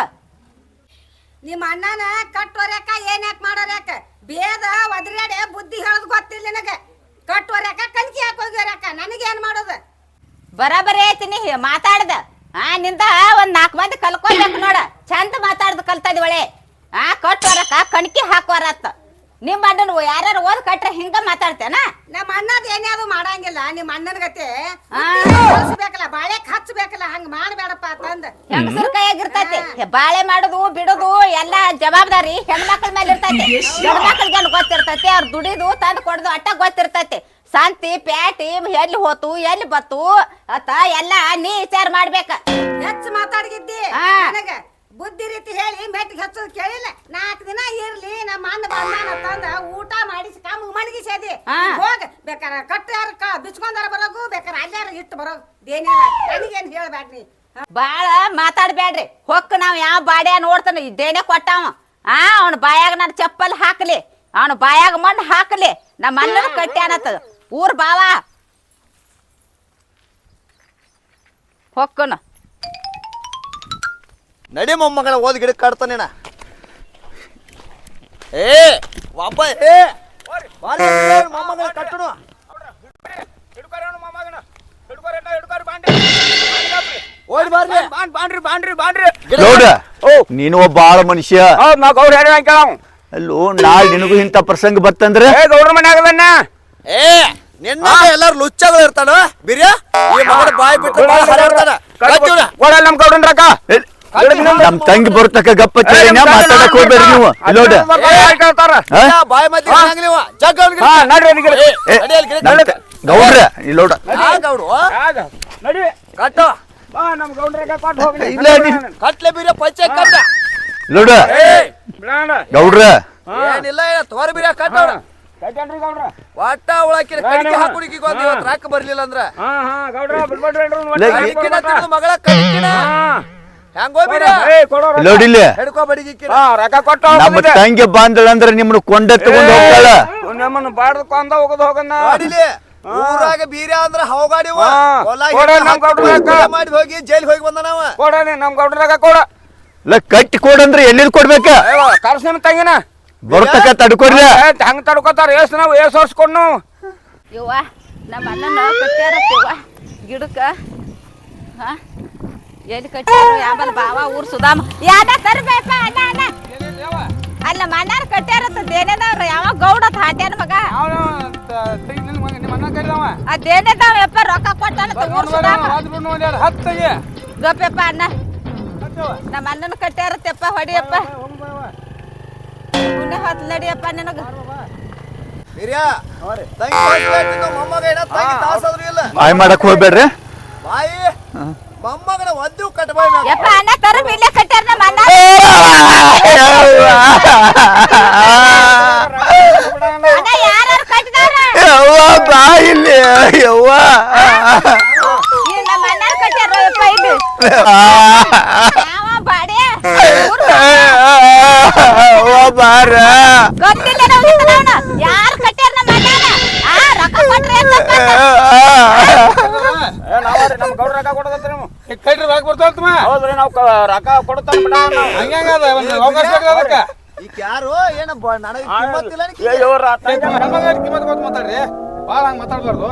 ನಿಮ್ಮ ಅಣ್ಣನ ಕಟ್ಟೋರ್ಯಾಕ ಏನ್ ಯಾಕೆ ಮಾಡೋರ್ಯಾಕ? ಬೇದ ಒದ್ರ್ಯಾಡೆ ಬುದ್ಧಿ ಹೇಳೋದು ಗೊತ್ತಿಲ್ಲ ನಿನಗೆ. ಕಟ್ಟೋರ್ಯಾಕ ಕಣ್ಕಿ ಹಾಕೋಗ್ಯಾರ್ಯಾಕ ನನಗೇನ್ ಮಾಡೋದು? ಬರಾಬರಿ ಐತಿನಿ ಮಾತಾಡ್ದ. ಆ ನಿಂದ ಒಂದ್ ನಾಲ್ಕು ಮಂದಿ ಕಲ್ಕೋಬೇಕು ನೋಡ. ಚಂದ ಮಾತಾಡ್ದು ಕಲ್ತದಿ ಒಳೆ. ಆ ಕಟ್ಟೋರಕ್ಕ ಕಣ್ಕಿ ಹಾಕೋರತ್ತ ನಿಮ್ಮ ಅಣ್ಣನ ಯಾರ್ಯಾರು ಓದ್ ಕಟ್ರೆ ಹಿಂಗ ಮಾತಾಡ್ತೇನ? ನಮ್ಮ ಅಣ್ಣದ ಏನಾದ್ರು ಮಾಡಂಗಿಲ್ಲ ನಿಮ್ಮ ಅಣ್ಣನ ಗತೆ. ಕಳ್ಸ್ಬೇಕಲ್ಲ ಬಾಳೆ ಹಚ್ಬೇಕಲ್ಲ ಹಂಗ ಮಾಡ್ಬೇಡಪ್ಪ ಅಂತಂದ. ಹೆಂಗಸರ ಕೈಯಾಗಿರ್ತೈತಿ. ಬಾಳೆ ಮಾಡುದು ಬಿಡುದು ಎಲ್ಲ ಜವಾಬ್ದಾರಿ ಹೆಣ್ಮಕ್ಳ ಮೇಲೆ ಇರ್ತೈತಿ. ಹೆಣ್ಮಕ್ಳಿಗೆ ಗೊತ್ತಿರ್ತೈತಿ? ಅವ್ರ ದುಡಿದು ತಂದು ಕೊಡುದು ಅಟ್ಟ ಗೊತ್ತಿರ್ತೈತಿ. ಸಂತಿ ಪ್ಯಾಟಿ ಎಲ್ಲಿ ಹೋತು ಎಲ್ಲಿ ಬತ್ತು ಅತ್ತ ಎಲ್ಲ ನೀ ವಿಚಾರ ಮಾಡ್ಬೇಕ. ಹೆಚ್ಚು ಮಾತಾಡಿದ್ದಿ ಆ. ನನಗ. ಬುದ್ಧಿ ರೀತಿ ಹೇಳಿ ಮೆಟ್ಟಿಗೆ ಹಚ್ಚೋದು ಕೇಳಿಲ್ಲ. ನಾಲ್ಕು ದಿನ ಇರ್ಲಿ ನಮ್ಮ ಅನ್ನ ಬಂದಾನ ತಂದ ಊಟ ಮಾಡಿಸಿ ಕಾಮ ಮಣಗಿಸದಿ. ಹಾ. ಹೋಗ ಬೇಕಾರ ಕಟ್ಟಾರ ಕ ಬಿಚ್ಕೊಂಡಾರ ಬರೋಗು ಬೇಕಾರ ಅಲ್ಲಾರ ಇಟ್ಟು ಬರೋಗು. ಏನಿಲ್ಲ ನನಗೇನು ಹೇಳ್ಬೇಡ ನೀ ಬಾಳ ಮಾತಾಡ್ಬೇಡ್ರಿ ಹೊಕ್ಕ ನಾವ್ ಯಾವ ಬಾಡ್ಯ ನೋಡ್ತಾನ ಇದ್ದೇನೆ ಕೊಟ್ಟಾವ ಆ ಅವ್ನ ಬಾಯಾಗ ನನ್ನ ಚಪ್ಪಲ್ ಹಾಕ್ಲಿ. ಅವನ ಬಾಯಾಗ ಮಣ್ಣು ಹಾಕ್ಲಿ. ನಮ್ಮ ಅಣ್ಣನ ಕಟ್ಟ್ಯಾನತ್ತ ಊರ್ ಬಾವ ಹೊಕ್ಕನು. ನಡಿ ಮೊಮ್ಮಗಳ ಓದ್ ಗಿಡ ಕಟ್ತಾನೇನ ಏ ವಾಪ ಏ ಮೊಮ್ಮಗಳ ಓಡಿ ಬಾರ್ರಿ. ಬಾಂಡ್ರಿ ಬಾಂಡ್ರಿ ಬಾಂಡ್ರಿ ಗೌಡ ನೀನು ಒಬ್ಬ ಬಾಳ ಮನುಷ್ಯ. ಹೌದ್ ನಾ ಹೇಳಿ ಅಲ್ಲೋ ನಾಳೆ ನಿನಗೂ ಇಂಥ ಪ್ರಸಂಗ ಬತ್ತಂದ್ರೆ? ಏ ಗೌಡ್ರ ಮನೆ ಆಗದನ್ನ ಏ ನಿನ್ನ ಎಲ್ಲಾರು ಲುಚ್ಚಗಳು ಇರ್ತಾನ? ಬಿರಿಯ ಈ ಮಗನ ಬಾಯಿ ಬಿಟ್ಟು ಬಾಳ. ಕೊಡಲ್ಲ ನಮ್ ಗೌಡನ್ ರೊಕ್ಕ ನಮ್ ತಂಗಿ ಬರ್ತಕ್ಕ ಗಪ್ಪ ಚೇಳಿನ ಮಾತಾಡಕ್ ಹೋಗ್ಬೇಡ್ರಿ ನೀವು. ತ- ಗೌಡ್ರ ಇಲ್ಲೋಡ ಬಿಡೋಣ ಗೌಡ್ರ? ಏನಿಲ್ಲ ಏನ ತೋರ ಬೀರ ಕಟ್ಟವ್ರ ಒಟ್ಟ ಕಡಿಕೆ ಹಾಕುಡಿಗೆ ಇವತ್ತು ರಾಕ ಬರ್ಲಿಲ್ಲ ಅಂದ್ರ? ಮಗಳ ಕಡಿಕಿನ ನೋಡಿಲ್ಲ ಹಿಡ್ಕೊ ಬಡಿಗಿಕ್ಕಿನ ಹಾ ರೊಕ್ಕ ಕೊಟ್ಟು ನಮ್ಮ. ತಂಗಿ ಬಂದಳಂದ್ರ ನಿಮ್ಮನ್ನ ಕೊಂಡ ತಗೊಂಡ್ ಹೋಗ್ತಾಳ. ನಮ್ಮನ್ನ ಕೊಂದ ಹೋಗೋದು ಹೋಗನ್ನ. ಊರಾಗ ಬೀರ ಅಂದ್ರ ಹವಗಾಡಿವ. ಹಾ. ಹೊಲ ಕೊಡ ಗಿಡ ನಮ್ ಗೌಡ್ರ ಹಾಕಿ ರೊಕ್ಕ. ಮಾಡಿ ಹೋಗಿ ಜೈಲ್ ಹೋಗಿ ಬಂದ ನಾವ ನಮ್ಮ ನಮ್ ಗೌಡ್ರಾಗ ಕೊಡ. ಇಲ್ಲ ಕಟ್ಟಿ ಕೊಡಂದ್ರ ಎಲ್ಲಿ ಕೊಡ್ಬೇಕ? ಕರ್ಸ್ ನಿಮ್ ತಂಗಿನ. ಬರ್ತಕ್ಕ ತಡ್ಕೊಡ್ಲ. ಹಂಗ ತಡ್ಕೋತಾರ ಏಸ್ ನಾವು ಏಸ್ ಹೊರ್ಸ್ಕೊಂಡು ನಾವು ಯವ್ವ ನಮ್ಮ ಅಣ್ಣನ ಗಿಡಕ್ಕ. ಹಾ? ಎಲ್ಲಿ ಕಟ್ಟಿದ್ರು? ಯಾಮಲ್ ಬಾವ? ಊರ್ ಸುಧಾಮ. ಯಾದ ತರ್ಬೇಕ? ಅಣ್ಣ ಅಣ್ಣ. ಅಲ್ಲ ಮನ್ನಾರ್ ಅಣ್ಣಾರ ಕಟ್ಟ್ಯಾರತ್ತ ದೇನೇದವ್ರ ಯಾವ ಗೌಡ ಹಾಟ್ಯಾನ ಮಗ? ನಿಮ್ಮ ಅಣ್ಣ ಕರಿದವ ಆ ದೇನೇದವ್ ಯಪ್ಪ ರೊಕ್ಕ ಕೊಟ್ಟಾನ ಊರ್ ಸುಧಾಮ. ಅಣ್ಣ. ನಮ್ಮ ಅಣ್ಣನ ಕಟ್ಟ್ಯಾರತ್ತಪ್ಪ ಹೊಡಿಯಪ್ಪ. ಪುಣ್ಯ ಹೊತ್ ನಡಿಯಪ್ಪ ನಿನಗ. ಬಾಯ್ ಮಾಡಕ್ ಹೋಗ್ಬೇಡ್ರಿ. ಬಾಯಿ. ಮೊಮ್ಮಗನ ಒಂದು ಕಟ್ಬಾಯ್ ಮ್ಯಾಗ. ಯಪ್ಪ ಅಣ್ಣ ತರ ಬಿಡ್ಲೆ ಕಟ್ಟ್ಯಾರ ನಮ್ಮ ಅಣ್ಣ. ಅಣ್ಣ ಯಾರು ಕಟ್ಟಿದಾರ ಯವ್ವ ಬಾ ಇಲ್ಲಿ ಯವ್ವ. ನಮ್ಮ ಯಪ್ಪ ಯಾವ ಬಾಡೆ? ಯವ್ವ ಬಾರ. ಗೊತ್ತಿಲ್ಲ ನಾವು ಯಾರು ಕಟ್ಟ್ಯಾರ ನಮ್ಮ ಅಣ್ಣನ? ಆ ರೊಕ್ಕ ಕೊಟ್ರೆ ಅಂತ. ನಮ್ ಗೌಡ್ರ ರೊಕ್ಕ ಕೊಡೋದತ್ತ ನೀವು. ಕೈಟ್ರಿ ರೊಕ್ಕ ಬರ್ತಾವ ಹೌದ್ರಿ ನಾವು ರೊಕ್ಕ ಕೊಡ್ತಾನ ಬಿಡ ಹಂಗದ ಒಂದು ಅವಕಾಶ ಬೇಕು ಅದಕ್ಕೆ. ಈಗ ಯಾರು? ಏನ ನನಗೆ ಕಿಮ್ಮತ್ತಿಲ್ಲ ಮಾತಾಡ್ರಿ. ಭಾಳ ಹಂಗ್ ಮಾತಾಡ್ಬಾರ್ದು.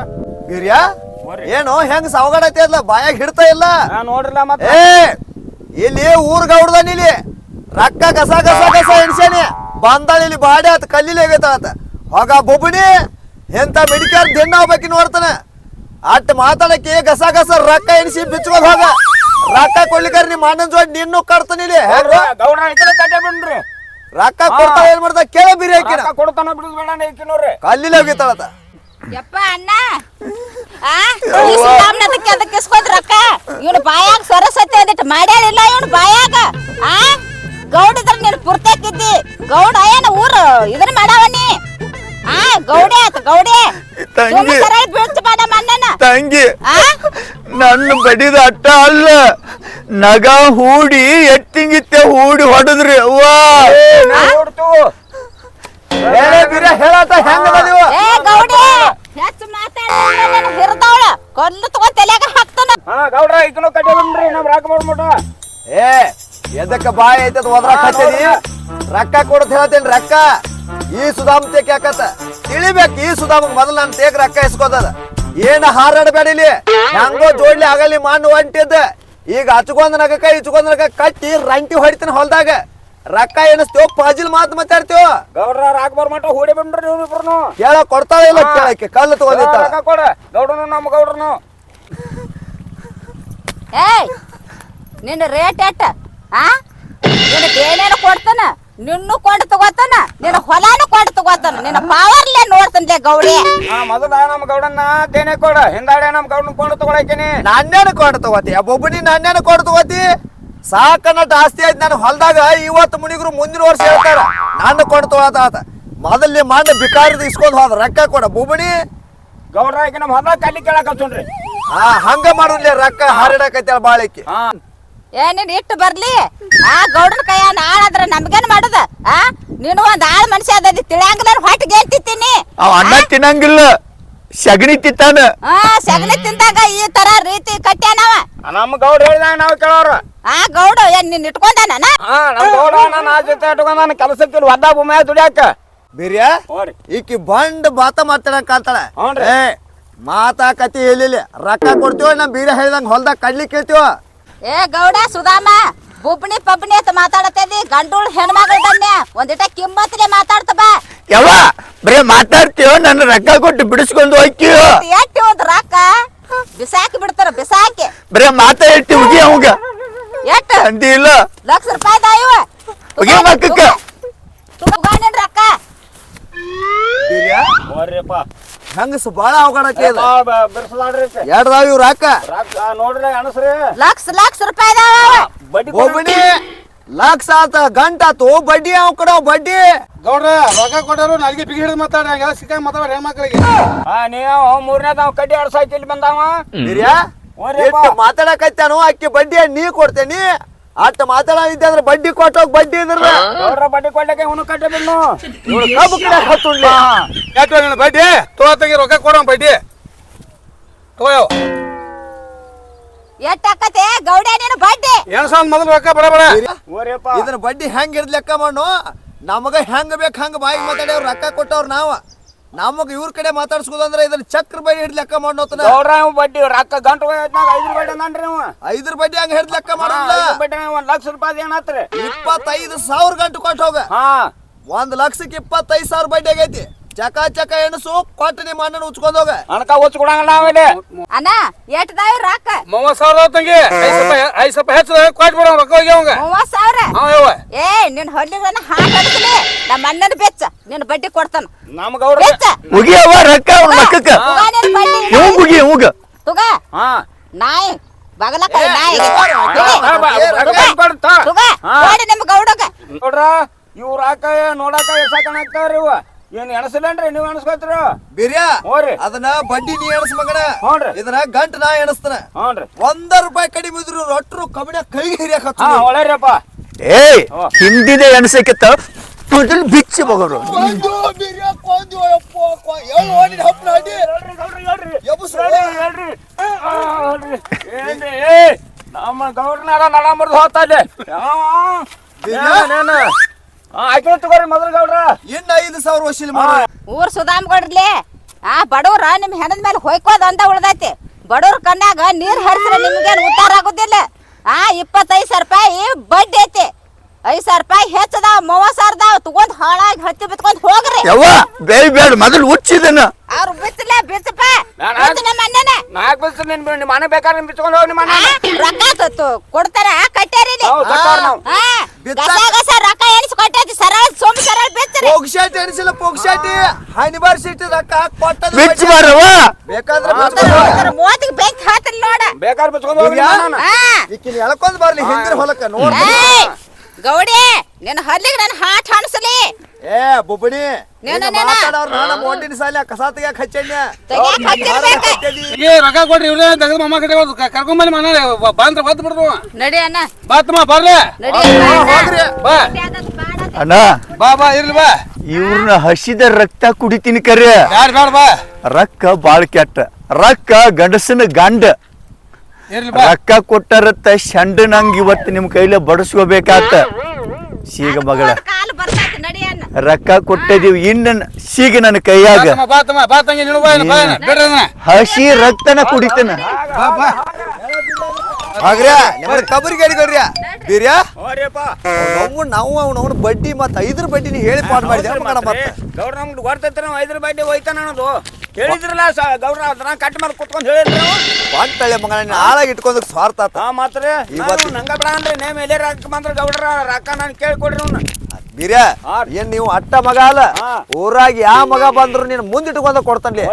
ಏನು ಹೆಂಗ್ ಸಾವಗಾಡೈತಿ ಅಲ್ಲ ಬಾಯಾಗ ಹಿಡ್ತಾ ಇಲ್ಲ? ನಾ ನೋಡ್ರಿಲ್ಲ ಮತ್ತೆ. ಏ ಇಲ್ಲಿ ಊರ್ ಗೌಡದ ಇಲ್ಲಿ. ರೊಕ್ಕ ಕಸ ಕಸ ಕಸ ಎಣ್ಸ್ಯಾನಿ. ಬಂದಾಳ ಇಲ್ಲಿ ಬಾಡಿ ಆತ ಕಲ್ಲಿಲಿ ಆಗೈತ ಆತ. ಹೋಗ ಬೊಬ್ಬಣಿ. ಎಂತ ಮೆಡಿಕಲ್ ದಿನ ಹೋಗ್ಬೇಕಿ ನೋಡ್ತಾನ ಅಟ್ ಮಾತಾಡಕ್ಕೆ ಗಸ ಗಸ ರೊಕ್ಕ ಎಣಿಸಿ ಬಿಚ್ಕೊಂಡ್ ಹೋಗ. ರೊಕ್ಕ ಕೊಡ್ಲಿಕ್ಕಾರ ನಿಮ್ಮ ಅಣ್ಣನ ಜೋಡಿ ನಿನ್ನೂ ಕಡ್ತನಿ ಇಲ್ಲಿ. ಹೆಂಗ ಗೌಡ್ರ ಐತನ ಕಟ್ಟೆ ಬಿಡ್ರಿ. ರೊಕ್ಕ ಏನ್ ಮಾಡ್ದ? ಕೇಳ ಬಿರಿ ಹಾಕಿನ ರೊಕ್ಕ ಕೊಡ್ತಾನ ಬಿಡುದು ಬೇಡ ಐಕಿ ನೋಡ್ರಿ ಕಲ್ಲಿಲಿ ಹೋಗಿತ್ತಾಳತ ಯಪ್ಪ ಅಣ್ಣ. ಆ ಈ ಸುಧಾಮ್ನ ಅದಕ್ಕೆ ಅದಕ್ಕೆ ಇಸ್ಕೊಂಡ್ ರೊಕ್ಕ. ಇವನು ಬಾಯಾಗ ಸರಸ್ವತಿ ಅಂದಿಟ್ಟು ಮಾಡ್ಯಾಳಿಲ್ಲ ಇವನು ಬಾಯಾಗ. ಆ ಗೌಡಿದ್ರ ನೀನು ಪುರ್ತಕ್ಕಿದ್ದಿ ಗೌಡ ಏನ ಊರು ಇದನ್ನ ಮಾಡವನಿ ಗೌಡೆ ಆತ ಗೌಡೆ. ತಂಗಿ. ತಂಗಿ. ನನ್ನ ಬಡಿದ ಅಟ್ಟ ಅಲ್ಲ. ನಗ ಹೂಡಿ ಎತ್ತಿಂಗಿತ್ತೆ ಹೂಡಿ ಹೊಡೆದ್ರಿ ಅವ್ವ. ಹೇಳತ್ತ ಗೌಡೆ. ಹೆಚ್ಚು ಮಾತಾಡ ಹಿರ್ದವಳ. ಕೊಲ್ಲು ತಲೆಗ ಹಾಕ್ತಾನ. ಹಾ ಗೌಡ್ರ ನಮ್ ಏ ಎದಕ್ಕ ಬಾಯಿ ಐತದ ಹತ್ತೀನಿ ರೊಕ್ಕ ಕೊಡತ್ ಹೇಳ್ತೇನೆ ರೊಕ್ಕ? ಈ ಸುಧಾಮ್ ತೇಕ್ ಯಾಕತ್ತ ತಿಳಿಬೇಕು ಈ ಸುಧಾಮಗ್ ಮೊದಲು ನಾನು ತೇಕ್ ರೊಕ್ಕ ಇಸ್ಕೋದದ ಏನ ಹಾರಾಡಬೇಡಿಲಿ ಇಲ್ಲಿ. ಹೆಂಗೋ ಜೋಡ್ಲಿ ಆಗಲಿ ಮಣ್ಣು ಹೊಂಟಿದ್ದ. ಈಗ ಹಚ್ಕೊಂಡ್ ನಗಕ ಇಚ್ಕೊಂಡ್ ನಗಕ ಕಟ್ಟಿ ರಂಟಿ ಹೊಡಿತೀನಿ ಹೊಲ್ದಾಗ. ರೊಕ್ಕ ಎನಿಸ್ತೇವ್ ಪಾಜಿಲ್ ಮಾತು ಮಾತಾಡ್ತೇವ ಗೌಡ್ರ ರಾಕ್ ಬರ್ ಮಟ್ಟ ಹೂಡಿ ಬಂದ್ರಿ ಕೇಳ ಕೊಡ್ತಾಳ ಇಲ್ಲ ಕೇಳಕ್ಕೆ? ಕಲ್ಲು ತಗೊಂಡಿತ್ತ ರೊಕ್ಕ ಕೊಡ. ಗೌಡ್ರನು ನಮ್ಮ ಗೌಡ್ರನು. ಏಯ್ ನಿನ್ನ ರೇಟ್ ಎಟ್ಟ? ಆ? ನಿನ್ನ ಏನೇನು ಕೊಡ್ತಾನ? ನಿನ್ನೂ ಕೊಂಡು ತಗೋತಾನ ನಿನ್ನ ಹೊಲಾನು ಕೊಂಡು ತಗೋತಾನ ನಿನ್ನ ಪಾವರ್ಲೆ ನೋಡ್ತಾನೆ ಗೌಡಿ ಆ ಮೊದಲ ನಮ್ಮ ಗೌಡನ್ನ ದೇನೆ ಕೊಡ ಹಿಂದಾಡೆ ನಮ್ಮ ಗೌಡನ್ ಕೊಂಡು ತಗೊಳಕೇನಿ. ನಾನೇನು ಕೊಂಡು ತಗೋತಿ? ಒಬ್ಬೊಬ್ಬನಿ ನಾನೇನು ಕೊಂಡು ತಗೋತಿ? ಸಾಕನ್ನ ಜಾಸ್ತಿ ಆಯ್ತು ನಾನು ಹೊಲದಾಗ ಇವತ್ತು ಮುನಿಗರು ಮುಂದಿನ ವರ್ಷ ಹೇಳ್ತಾರ ನಾನು ಕೊಂಡು ತಗೋತ ಆತ ಮೊದಲೇ ಮಣ್ಣು ಬಿಕಾರಿ ಇಸ್ಕೊಂಡು ಹೋದ ರೊಕ್ಕ ಕೊಡ ಬೊಬ್ಬಣಿ ಗೌಡ್ರ ಈಗ ನಮ್ಮ ಹೊಲ ಕಲ್ಲಿ ಕೇಳಕ್ ಹಾ ಹಂಗ ಮಾಡುದ್ಲೇ ರೊಕ್ಕ ಹಾರಿಡಕೈತಿ ಬಾಳಿಕೆ. ಹಾ. ಏ ನೀನ್ ಇಟ್ಟು ಬರ್ಲಿ. ಆ ಗೌಡನ ಕೈಯ ಆಳಾದ್ರೆ ನಮ್ಗೇನ್ ಮಾಡುದ? ಆ ನೀನು ಒಂದ್ ಆಳ್ ಮನುಷ್ಯ ಅದದಿ ತಿಳಿಯಂಗಿಲ್ಲ ಹೊಟ್ಟಿಗೆ ತಿನ್ನಿ ಅವ ಅನ್ನ ತಿನ್ನಂಗಿಲ್ಲ. ಸಗಣಿ ತಿತ್ತಾನ ಆ ಸಗಣಿ ತಿಂದಾಗ ಈ ತರ ರೀತಿ ಕಟ್ಟ್ಯಾನವ ನಮ್ಮ ಗೌಡ ಹೇಳಿದಾಗ ನಾವು ಕೇಳೋರು. ಆ ಗೌಡ ಏನ್ ನಿನ್ ಇಟ್ಕೊಂಡಾನ ಹಾ ನಮ್ಮ ಗೌಡ ನನ್ನ ಆ ಜೊತೆ ಕೆಲಸಕ್ಕೆ ಹೊದ ಭೂಮಿ ದುಡಿಯಾಕ. ಬಿರಿಯ ಈಕಿ ಬಂಡ್ ಬಾತ ಮಾತಾಡಕ್ ಅಂತಾಳ ಮಾತಾ ಕತಿ ಮಾತಾಕತಿ ಹೇಳಿಲ್ಲ ರೊಕ್ಕ ಕೊಡ್ತೀವ ನಮ್ ಬೀರ ಹೇಳ್ದಂಗ ಹೊಲ್ದಾಗ ಕಡ್ಲಿ ಕೇಳ್ತೀವ? ಏ ಗೌಡ ಸುಧಾಮ ಬುಬ್ಣಿ ಪಬ್ನಿ ಅಂತ ಮಾತಾಡತ್ತದಿ ಗಂಡುಳ್ ಬನ್ನಿ ಒಂದಿಟ ಕಿಮ್ಮತ್ಲೆ ಮಾತಾಡ್ತ ಬಾ ಯವ್ವ ಬರೇ ಮಾತಾಡ್ತೀವ ನನ್ನ ರೊಕ್ಕ ಕೊಟ್ಟು ಬಿಡಿಸ್ಕೊಂಡು ಹೋಗ್ತೀವ ಎಟ್ಟಿ ಒಂದ್ ರೊಕ್ಕ ಬಿಸಾಕಿ ಬಿಡ್ತಾರ ಬಿಸಾಕಿ ಬರೇ ಮಾತಾಡ್ತಿ ಉಗಿ ಅವಂಗ ಎಟ್ಟು ಅಂದಿ ಇಲ್ಲ ಲಕ್ಷ ರೂಪಾಯಿ ಇವ ಹೋಗಿ ಮಕ್ಕಕ್ಕ. ತಗೊಂಡೇನ್ ರೊಕ್ಕ ಹೆಂಗಸ್ ಬಾಳ ಅವಘಡಕ್ಕೆ ಇದೆ ಇವ್ರ ಅಕ್ಕ ರಾಕ್ ನೋಡ್ರಿ ಅಣಸ್ರಿ ಲಕ್ಷ ಲಕ್ಷ ರೂಪಾಯಿ ಅದಾವ. ಬಡ್ಡಿ ಒಬ್ಬನಿ ಲಕ್ಷ ಆತ ಗಂಟ ಆತು ಬಡ್ಡಿ ಅವ್ ಕಡೆ ಬಡ್ಡಿ. ಗೌಡ್ರ ರೊಕ್ಕ ಕೊಟ್ಟರು ನಾಲ್ಗೆ ಬಿಗಿ ಹಿಡಿದು ಮಾತಾಡ ಹಂಗೆಲ್ಲ ಸಿಕ್ಕಾಗ ಮಾತಾಡ ಹೆಣ್ಮಕ್ಳಿಗೆ. ಹಾ ನೀವು ಮೂರನೇದ ಕಡ್ಡಿ ಆಡ್ಸಾಯ್ತಿ ಇಲ್ಲಿ ಬಂದಾವ. ಮಾತಾಡಕತ್ತಾನು ಅಕ್ಕಿ ಬಡ್ಡಿ ನೀ ಕೊಡ್ತೇನಿ. ಅಟ್ಟ ಮಾತಾಡಿದ್ದೆ ಅಂದ್ರೆ ಬಡ್ಡಿ ಕೊಟ್ಟೋಗ್ ಬಡ್ಡಿ ಇದ್ರ ಗೌಡ್ರ ಬಡ್ಡಿ ಕೊಡ್ಲಿಕ್ಕೆ ಇವನು ಕಟ್ಟಬೇಕು. ಇವ್ಳು ಕಬ್ಬು ಕಡೆ ಹತ್ತುಂಡ್ಲಿ ಯಾಕೆ ನಿನ್ನ ಬಡ್ಡಿ? ತೋತಗೆ ರೊಕ್ಕ ಕೊಡೋ ಬಡ್ಡಿ. ತೋಯೋ ಎಷ್ಟ್ ಗೌಡೆ ಗೌಡ ನೀನು ಬಡ್ಡಿ? ಎಣ್ಸ ಮೊದಲು ರೊಕ್ಕ ಬಡ ಬಡ. ಹೋರಿಯಪ್ಪ ಇದನ್ನ ಬಡ್ಡಿ ಹೆಂಗ್ ಇರ್ಲಿ ಲೆಕ್ಕ ಮಾಡು ನಮಗ ಹೆಂಗ್ ಬೇಕ್ ಹಂಗ ಬಾಯಿ ಮಾತಾಡ್ಯಾವ್ರ ರೊಕ್ಕ ಕೊಟ್ಟವ್ರ ನಾವ. ನಮಗ ಇವ್ರ ಕಡೆ ಮಾತಾಡ್ಸ್ಕೋದಂದ್ರೆ ಇದನ್ನ ಚಕ್ರ ಬಡ್ಡಿ ಹಿಡ್ದು ಲೆಕ್ಕ ಮಾಡೋತನ ಇವ್ ಬಡ್ಡಿ ರೊಕ್ಕ ಗಂಟು ಐದು ಬಡ್ಡಿ ಅಂದ್ರಿ ನೀವು ಐದ್ರ ಬಡ್ಡಿ ಹಂಗ ಹಿಡ್ದು ಲೆಕ್ಕ ಮಾಡಲ್ಲ. ಬಡ್ಡಿ ಒಂದ್ ಲಕ್ಷ ರೂಪಾಯಿ ಏನಾತ್ರಿ ಇಪ್ಪತ್ತೈದು ಸಾವಿರ ಗಂಟು ಕೊಟ್ಟು ಹೋಗ. ಹಾ. ಒಂದ್ ಲಕ್ಷಕ್ಕೆ ಇಪ್ಪತ್ತೈದು ಸಾವಿರ ಬಡ್ಡಿ ಆಗೈತಿ. ಚಕ ಚಕ ಎಣಸು ಕೊಟ್ಟು ನಿಮ್ಮ ಅಣ್ಣನ ಉಚ್ಕೊಂಡೋಗ ಅನಕ ಅಣಕ ಹೊಚ್ಚ ಕೊಡಂಗಿಲ್ಲ ಅಣ್ಣ ಎಷ್ಟ್ದಾವ ರೊಕ್ಕ ಮೂವತ್ ಸಾವಿರ ತಂಗಿ. ಐದ್ ಸ್ವಲ್ಪ ಹೆಚ್ಚು ಕೊಟ್ಟು ಬಿಡೋ ಕೊಟ್ಬಿಡ ರೊಕ್ಕ ಹೋಗಿ ಅವಂಗ. ಮೂವತ್ ಸಾವಿರ? ಏ ನಿನ್ ಹೊಲಿಗಳನ್ನ ಹಾಕಿ ಅಡ್ಕಲಿ ನಮ್ಮ ಅಣ್ಣನ ಬೆಚ್ಚ. ನಿನ್ ಬಡ್ಡಿ ಕೊಡ್ತಾನ. ನಮ್ ಗೌಡ್ರ ಬೆಚ್ಚ. ಮುಗಿ ಅವ ರೊಕ್ಕ ಅವ್ನ ಮಕ್ಕಕ್ಕ. ಇವ್ ಮುಗಿ ಇವಂಗ ತುಗ. ಹಾ. ನಾಯಿ ಬಗಲಕಾಯಿ ನಾಯಿ. ತುಗ. ನೋಡಿ ನಿಮ್ ಗೌಡಗ. ನೋಡ್ರ ಇವ್ರ ಹಾಕ ನೋಡಾಕ ಸಾಕಣ ಹಾಕ್ತಾವ್ರಿ ಇವ ಏನ್ ಎಣಸಲೇನ್ರಿ? ನೀವ್ ಎಣಸ್ಕೊತೀರ ಬಿರ್ಯಾ ಹೋರಿ. ಅದನ್ನ ಬಡ್ಡಿ ನೀ ಎಣಸ್ ಮಗನ. ಹ್ಞೂನ್ರಿ. ಇದನ್ನ ಗಂಟ ನಾ ಎಣಸ್ತನ. ಹ್ಞೂನ್ರಿ. ಒಂದ ರೂಪಾಯಿ ಕಡಿಮೆ ಇದ್ರು ರೊಟ್ರು ಕಬ್ಬಿಣ ಕೈಗೆ ಹಿರಿಯಕ್ ಹಾ ಒಳ್ಳೆಯಪ್ಪ ಏಯ್ ಹಿಂದಿದೆ ಎಣಸಕ್ಕಿತ್ತ ಮೊದಲು ಬಿಚ್ಚಿ ಮಗರು ನಮ್ಮ ಗೌಡ್ರನಾರ ನಡ ಮುರಿದು ಹೋಗ್ತಾ ಇದೆ ಆಯ್ತು ತಗೋರಿ ಮೊದಲು ಗೌಡ್ರ ಇನ್ನ ಐದು ಸಾವಿರ ವಸೂಲಿ ಮಾಡ ಊರ್ ಸುಧಾಮ್ ಕೊಡ್ಲಿ ಆ ಬಡವ್ರ ನಿಮ್ ಹೆಣದ ಮೇಲೆ ಹೊಯ್ಕೋದ್ ಅಂತ ಉಳ್ದೈತಿ. ಬಡವ್ರ ಕಣ್ಣಾಗ ನೀರ್ ಹರಿಸ್ರೆ ನಿಮ್ಗೇನ್ ಉದ್ದಾರ ಆಗುದಿಲ್ಲ. ಆ ಇಪ್ಪತ್ತೈದು ಸಾವಿರ ರೂಪಾಯಿ ಬಡ್ಡಿ ಐತಿ. ಐದ್ ಸಾವಿರ ರೂಪಾಯಿ ಹೆಚ್ಚದಾವ ಮೂವತ್ ಸಾವಿರದ ತಗೊಂಡ್ ಹಾಳಾಗಿ ಹತ್ತಿ ಬಿತ್ಕೊಂಡ್ ಹೋಗ್ರಿ. ಯವ್ವ ಬೇಡ ಬೇಡ ಮೊದಲು ಹುಚ್ಚಿದನ. ಅವ್ರು ಬಿಚ್ಚಲೆ ಬಿಚ್ಚಪ್ಪ ನಾನ್ ಬಿಚ್ಚು ನಮ್ಮ ಅಣ್ಣನ. ನಾಲ್ಕು ಬಿಡ್ತು ನಿನ್ ನಿಮ್ಮ ಮನೆ ಬೇಕಾದ್ರೆ ಬಿಚ್ಕೊಂಡು ಹೋಗಿ ನಿಮ್ಮ ಆ, ಮನೆ ರೊಕ್ಕ ತ- ತ- ಕೊಡ್ತಾರ ಕಟ್ಟಾರಿ ಇಲ್ಲಿ. ಹೌದ್ ಕಟ್ಟಾರ ನಾವು. ಆ, ಬಿತ್ತಾಕ- ಗಸ ಗಸ ರೊಕ್ಕ ಎಣಿಸಿ ಕೊಟ್ಟೈತಿ ಸರಳ ಸೋಮ್ ಸರಳ ಪೋಗ್ಶಾಟಿ ಅನಿಸಿಲ್ಲ ಪೋಗ್ಶಾಟಿ ಯೂನಿವರ್ಸಿಟಿ ರೊಕ್ಕ ಹಾಕ್ ಕೊಟ್ಟದ ಬಿಚ್ಚ ಬೇಕಾದ್ರೆ. ಮೂವತ್ತಿಗೆ ಬೆಂಕಿ ಹಾತಲ್ ನೋಡ. ಬೇಕಾದ್ರೆ ಬಿಚ್ಕೊಂಡು ಹೋಗ್ಲಿ ಈಕಿನ ಎಳ್ಕೊಂಡ್ ಬರ್ಲಿ ಹಿಂದಿನ ಹೊಲಕ್ಕ ನೋಡ. ಗೌಡಿ ನಿನ್ನ ಹಲ್ಲಿಗೆ ನನ್ನ ಹಾಟ್ ಹಾಣಿಸಲಿ. ಏ ಬುಬ್ಬಣಿ. ಮಾತಾಡೋರ್ ನಾನ ಮೊಂಡಿನ ಸಾಲ ಕಸ ತೆಗ್ಯಾಕ ಹಚ್ಚಣ್ಯ. ಏ ರೊಕ್ಕ ಕೊಡ್ರಿ ಇವ್ರೇ ತೆಗೆದು ಮಮ್ಮ ಕಡೆ ಕರ್ಕೊಂಬಲ್ಲಿ ಮನ ಬಾಂದ್ರ ಬತ್ ಬಿಡ್ರು. ನಡಿ ಅಣ್ಣ. ಬಾತಮ್ಮ ಬರ್ಲೆ. ಹೋಗ್ರಿ. ಬಾ. ಅಣ್ಣ. ಬಾ ಬಾ ಇರ್ಲಿ ಬಾ. ಇವ್ರನ್ನ ಹಸಿದ ರಕ್ತ ಕುಡಿತೀನಿ ಕರೆ. ಬ್ಯಾಡ ಬ್ಯಾಡ ಬಾ. ರೊಕ್ಕ ಬಾಳ್ ಕೆಟ್ಟ. ರೊಕ್ಕ ಗಂಡಸನ ಗಂಡ. ಇರ್ಲಿ ಬಾ. ರೊಕ್ಕ ಕೊಟ್ಟರತ್ತ ಶಂಡ ನಂಗ್ ಇವತ್ತು ನಿಮ್ಮ ಕೈಲಿ ಬಡಿಸ್ಕೋಬೇಕಾತ. ಸೀಗ ಮಗಳ. ಕಾಲು ಬರ್ತೈತಿ ನಡಿ ಅಣ್ಣ. ರೊಕ್ಕ ಕೊಟ್ಟಿದೀವಿ ಇನ್ನ ಸೀಗ ನನ್ನ ಕೈಯಾಗ. ಬಾತಮ್ಮ ಬಾತಮ್ಮ ಬಾ ತಂಗಿ ನಿಲ್ವ ಬಾ ಬಿಡ್ರಿ ಅದನ್ನ. ಹಸಿ ರಕ್ತನ ಕುಡಿತನ. ಬಾ ಬಾ. ಹಾಗ್ರ್ಯಾ ನಿಮ್ಮನ್ನ ಕಬರಿ ಬೀರ್ಯಾ? ನಾವು ನಾವು ಅವ್ನ ಅವ್ನ ಬಡ್ಡಿ ಮತ್ತೆ ಐದ್ರ ಬಡ್ಡಿ ನೀ ಹೇಳಿ ಪಾಡ್ ಮಾಡಿದ್ಯಾ? ಮಗನ ಮತ್ತೆ ಗೌಡ್ರ ನಮ್ಗೆ ಗೊತ್ತೈತ್ರ ನಾವು ಐದ್ರ ಬಡ್ಡಿ ಹೋಯ್ತಾನ ಅನ್ನೋದು. ಹೇಳಿದ್ರಲ್ಲ ಸ ಗೌಡ್ರ ಅದನ್ನ ಕಟ್ ಮಾಡಿ ಕುತ್ಕೊಂಡು ಹೇಳಿದ್ರು ಬಂತಳೆ ಮಗನ ಆಳಾಗಿ ಇಟ್ಕೊಂಡ್ ಸ್ವಾರ್ಥ ಆತ. ಮಾತ್ರ ಇವತ್ತು- ನಂಗ ಬಿಡ ಅಂದ್ರೆ ನೇಮ್ ಎಲ್ಲೇ ರೊಕ್ಕ ಬಂದ್ರ ಗೌಡ್ರ ರೊಕ್ಕ ನಾನು ಕೇಳ್ಕೊಡ್ರಿ ಅವ್ನ. ಬೀರ್ಯಾ ಹಾ. ಏನ್ ನೀವು ಅಟ್ಟ ಮಗ ಅಲ್ಲ? ಊರಾಗಿ ಯಾವ ಮಗ ಬಂದ್ರು ನೀನ್ ಮುಂದಿಟ್ಕೊಂಡ ಕೊಡ್ತಾನೆ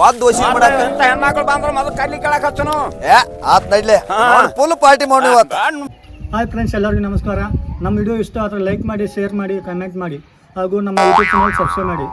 ವಾದ್ ದೋಷಿ ಮಾಡಾಕ ಎಂತ ಹೆಣ್ಮಕ್ಳು ಬಂದ್ರು ಮೊದಲು ಕಲ್ಲಿ ಕೇಳಕ್ ಹಚ್ಚನು? ಏ ಆತ್ ನಡ್ಲೆ. ಫುಲ್ ಪಾರ್ಟಿ ಮಾಡಿ ಇವತ್ತು ಹಾಯ್ ಫ್ರೆಂಡ್ಸ್ ಎಲ್ಲರಿಗೂ ನಮಸ್ಕಾರ. ನಮ್ಮ ವಿಡಿಯೋ ಇಷ್ಟ ಆದರೆ ಲೈಕ್ ಮಾಡಿ ಶೇರ್ ಮಾಡಿ ಕಮೆಂಟ್ ಮಾಡಿ. ಹಾಗೂ ನಮ್ಮ ಯೂಟ್ಯೂಬ್ ಚಾನಲ್ ಸಬ್ಸ್ಕ್ರೈಬ್ ಮಾಡಿ.